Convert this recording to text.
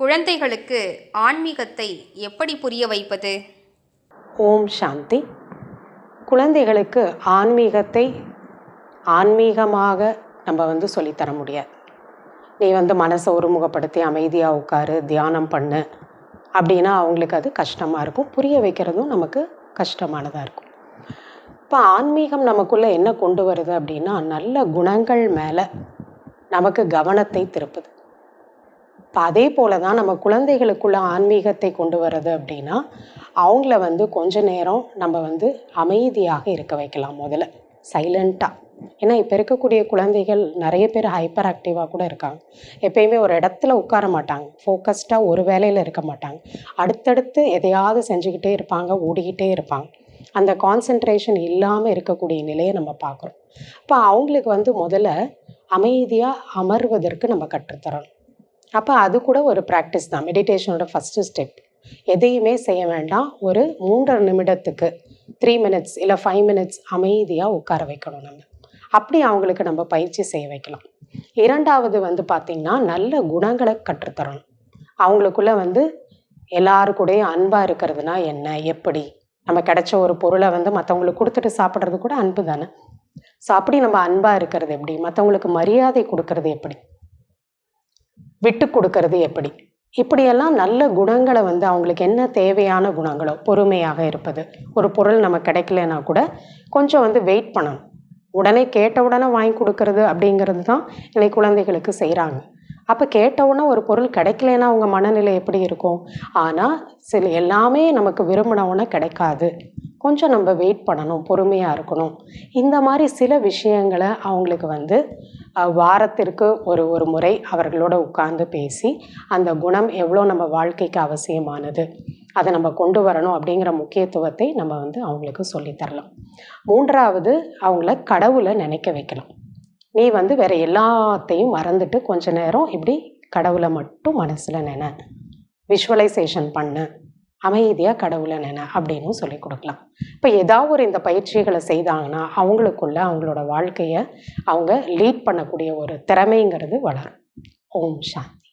குழந்தைகளுக்கு ஆன்மீகத்தை எப்படி புரிய வைப்பது? ஓம் சாந்தி. குழந்தைகளுக்கு ஆன்மீகத்தை ஆன்மீகமாக நம்ம வந்து சொல்லித்தர முடியாது. நீ வந்து மனசை ஒருமுகப்படுத்தி அமைதியாக உட்காரு தியானம் பண்ணு அப்படின்னா அவங்களுக்கு அது கஷ்டமாக இருக்கும். புரிய வைக்கிறதும் நமக்கு கஷ்டமானதாக இருக்கும். இப்போ ஆன்மீகம் நமக்குள்ளே என்ன கொண்டு வருது அப்படின்னா நல்ல குணங்கள் மேலே நமக்கு கவனத்தை திருப்புது. இப்போ அதே போல தான் நம்ம குழந்தைகளுக்குள்ள ஆன்மீகத்தை கொண்டு வர்றது அப்படின்னா அவங்கள வந்து கொஞ்ச நேரம் நம்ம வந்து அமைதியாக இருக்க வைக்கலாம் முதல்ல. சைலண்ட்டாக ஏன்னா இப்போ இருக்கக்கூடிய குழந்தைகள் நிறைய பேர் ஹைப்பர் ஆக்டிவாக கூட இருக்காங்க. எப்பயுமே ஒரு இடத்துல உட்கார மாட்டாங்க. ஃபோக்கஸ்டாக ஒரு வேலையில் இருக்க மாட்டாங்க. அடுத்தடுத்து எதையாவது செஞ்சுக்கிட்டே இருப்பாங்க ஓடிக்கிட்டே இருப்பாங்க. அந்த கான்சென்ட்ரேஷன் இல்லாமல் இருக்கக்கூடிய நிலையை நம்ம பார்க்குறோம். அப்போ அவங்களுக்கு வந்து முதல்ல அமைதியாக அமர்வதற்கு நம்ம கற்றுத்தரணும். அப்போ அது கூட ஒரு ப்ராக்டிஸ் தான். மெடிடேஷனோட ஃபஸ்ட்டு ஸ்டெப் எதையுமே செய்ய வேண்டாம். ஒரு மூன்றரை நிமிடத்துக்கு த்ரீ மினிட்ஸ் இல்லை ஃபைவ் மினிட்ஸ் அமைதியாக உட்கார வைக்கணும் நம்ம. அப்படி அவங்களுக்கு நம்ம பயிற்சி செய்ய வைக்கலாம். இரண்டாவது வந்து பார்த்திங்கன்னா நல்ல குணங்களை கற்றுத்தரணும். அவங்களுக்குள்ள வந்து எல்லாரு அன்பாக இருக்கிறதுனா என்ன? எப்படி? நம்ம கிடைச்ச ஒரு பொருளை வந்து மற்றவங்களுக்கு கொடுத்துட்டு சாப்பிட்றது கூட அன்பு தானே? ஸோ அப்படி நம்ம அன்பாக இருக்கிறது எப்படி? மற்றவங்களுக்கு மரியாதை கொடுக்கறது எப்படி? விட்டு கொடுக்கறது எப்படி? இப்படியெல்லாம் நல்ல குணங்களை வந்து அவங்களுக்கு என்ன தேவையான குணங்களோ பொறுமையாக இருப்பது. ஒரு பொருள் நம்ம கிடைக்கலனா கூட கொஞ்சம் வந்து வெயிட் பண்ணணும். உடனே கேட்ட உடனே வாங்கி கொடுக்கறது அப்படிங்கிறது தான் இன்னைக்கு குழந்தைகளுக்கு செய்கிறாங்க அப்போ கேட்ட உடனே ஒரு பொருள் கிடைக்கலனா அவங்க மனநிலை எப்படி இருக்கும்? ஆனால் சில எல்லாமே நமக்கு விரும்பின கிடைக்காது. கொஞ்சம் நம்ம வெயிட் பண்ணணும் பொறுமையாக இருக்கணும். இந்த மாதிரி சில விஷயங்களை அவங்களுக்கு வந்து வாரத்திற்கு ஒரு ஒரு முறை அவர்களோட உட்கார்ந்து பேசி அந்த குணம் எவ்வளோ நம்ம வாழ்க்கைக்கு அவசியமானது அதை நம்ம கொண்டு வரணும் அப்படிங்கிற முக்கியத்துவத்தை நம்ம வந்து அவங்களுக்கு சொல்லித் தரலாம். மூன்றாவது அவங்கள கடவுளை நினைக்க வைக்கலாம். நீ வந்து வேற எல்லாத்தையும் மறந்துட்டு கொஞ்ச நேரம் இப்படி கடவுளை மட்டும் மனசில் நினை. விஷுவலைசேஷன் பண்ணு. அமைதியாக கடவுளை நினை அப்படின்னு சொல்லி கொடுக்கலாம். இப்போ ஏதாவது ஒரு இந்த பயிற்சிகளை செய்தாங்கன்னா அவங்களுக்குள்ள அவங்களோட வாழ்க்கையை அவங்க லீட் பண்ணக்கூடிய ஒரு திறமைங்கிறது வளரும். ஓம் சாந்தி.